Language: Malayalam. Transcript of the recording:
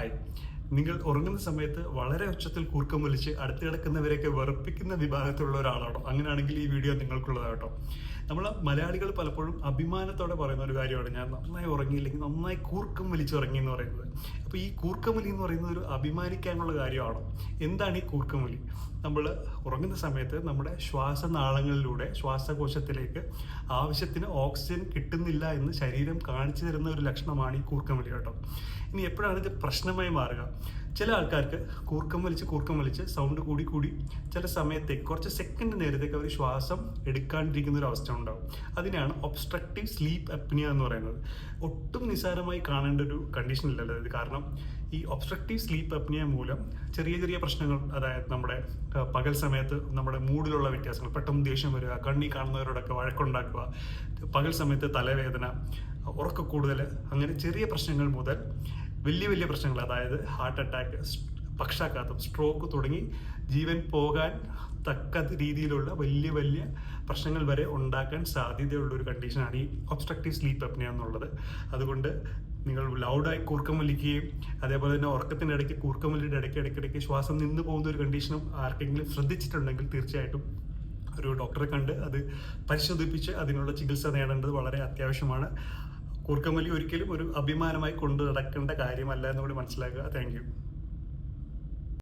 ഹായ് നിങ്ങൾ ഉറങ്ങുന്ന സമയത്ത് വളരെ ഉച്ചത്തിൽ കൂർക്കം വലിച്ച് അടുത്ത് കിടക്കുന്നവരെയൊക്കെ വെറുപ്പിക്കുന്ന വിഭാഗത്തിലുള്ള ഒരാളാണോ അങ്ങനെയാണെങ്കിൽ ഈ വീഡിയോ നിങ്ങൾക്കുള്ളതാട്ടോ. നമ്മൾ മലയാളികൾ പലപ്പോഴും അഭിമാനത്തോടെ പറയുന്ന ഒരു കാര്യമാണ്. ഞാൻ നന്നായി ഉറങ്ങിയില്ലെങ്കിൽ നന്നായി കൂർക്കം വലിച്ച് ഉറങ്ങി എന്ന് പറയുന്നത്. അപ്പോൾ ഈ കൂർക്കമലി എന്ന് പറയുന്നത് ഒരു അഭിമാനിക്കാനുള്ള കാര്യമാണ്? എന്താണ് ഈ കൂർക്കമലി? നമ്മൾ ഉറങ്ങുന്ന സമയത്ത് നമ്മുടെ ശ്വാസനാളങ്ങളിലൂടെ ശ്വാസകോശത്തിലേക്ക് ആവശ്യത്തിന് ഓക്സിജൻ കിട്ടുന്നില്ല എന്ന് ശരീരം കാണിച്ചു തരുന്ന ഒരു ലക്ഷണമാണ് ഈ കൂർക്കമലി കേട്ടോ. ഇനി എപ്പോഴാണ് ഇത് പ്രശ്നമായി മാറുക? ചില ആൾക്കാർക്ക് കൂർക്കം വലിച്ച് കൂർക്കം വലിച്ച് സൗണ്ട് കൂടി കൂടി ചില സമയത്തേക്ക് കുറച്ച് സെക്കൻഡ് നേരത്തേക്ക് അവർ ശ്വാസം എടുക്കാണ്ടിരിക്കുന്ന ഒരു അവസ്ഥ ഉണ്ടാവും. അതിനാണ് ഒബ്സ്ട്രക്റ്റീവ് സ്ലീപ്പ് അപ്നിയ എന്ന് പറയുന്നത്. ഒട്ടും നിസ്സാരമായി കാണേണ്ട ഒരു കണ്ടീഷൻ ഇല്ലല്ലോ അതായത് കാരണം ഈ ഒബ്സ്ട്രക്റ്റീവ് സ്ലീപ്പ് അപ്നിയ മൂലം ചെറിയ ചെറിയ പ്രശ്നങ്ങൾ അതായത് നമ്മുടെ പകൽ സമയത്ത് നമ്മുടെ മൂഡിലുള്ള വ്യത്യാസങ്ങൾ പെട്ടെന്ന് ദേഷ്യം വരിക കണ്ണി കാണുന്നവരോടൊക്കെ വഴക്കുണ്ടാക്കുക പകൽ സമയത്ത് തലവേദന ഉറക്ക കൂടുതൽ അങ്ങനെ ചെറിയ പ്രശ്നങ്ങൾ മുതൽ വലിയ വലിയ പ്രശ്നങ്ങൾ അതായത് ഹാർട്ട് അറ്റാക്ക് പക്ഷാഘാതം സ്ട്രോക്ക് തുടങ്ങി ജീവൻ പോകാൻ തക്ക രീതിയിലുള്ള വലിയ വലിയ പ്രശ്നങ്ങൾ വരെ ഉണ്ടാക്കാൻ സാധ്യതയുള്ള ഒരു കണ്ടീഷനാണ് ഈ ഒബ്സ്ട്രക്റ്റീവ് സ്ലീപ്പ് അപ്നിയ എന്നുള്ളത്. അതുകൊണ്ട് നിങ്ങൾ ലൗഡായി കൂർക്കം വലിക്കുകയും അതേപോലെ തന്നെ ഉറക്കത്തിന്റെ ഇടയ്ക്ക് കൂർക്കം വലിയുടെ ഇടയ്ക്ക് ഇടയ്ക്കിടയ്ക്ക് ശ്വാസം നിന്ന് പോകുന്ന ഒരു കണ്ടീഷനും ആർക്കെങ്കിലും ശ്രദ്ധിച്ചിട്ടുണ്ടെങ്കിൽ തീർച്ചയായിട്ടും ഒരു ഡോക്ടറെ കണ്ട് അത് പരിശോധിപ്പിച്ച് അതിനുള്ള ചികിത്സ നേടേണ്ടത് വളരെ അത്യാവശ്യമാണ്. കൂർക്കമലി ഒരിക്കലും ഒരു അഭിമാനമായി കൊണ്ടു നടക്കേണ്ട കാര്യമല്ല എന്നുകൂടി മനസ്സിലാക്കുക. താങ്ക്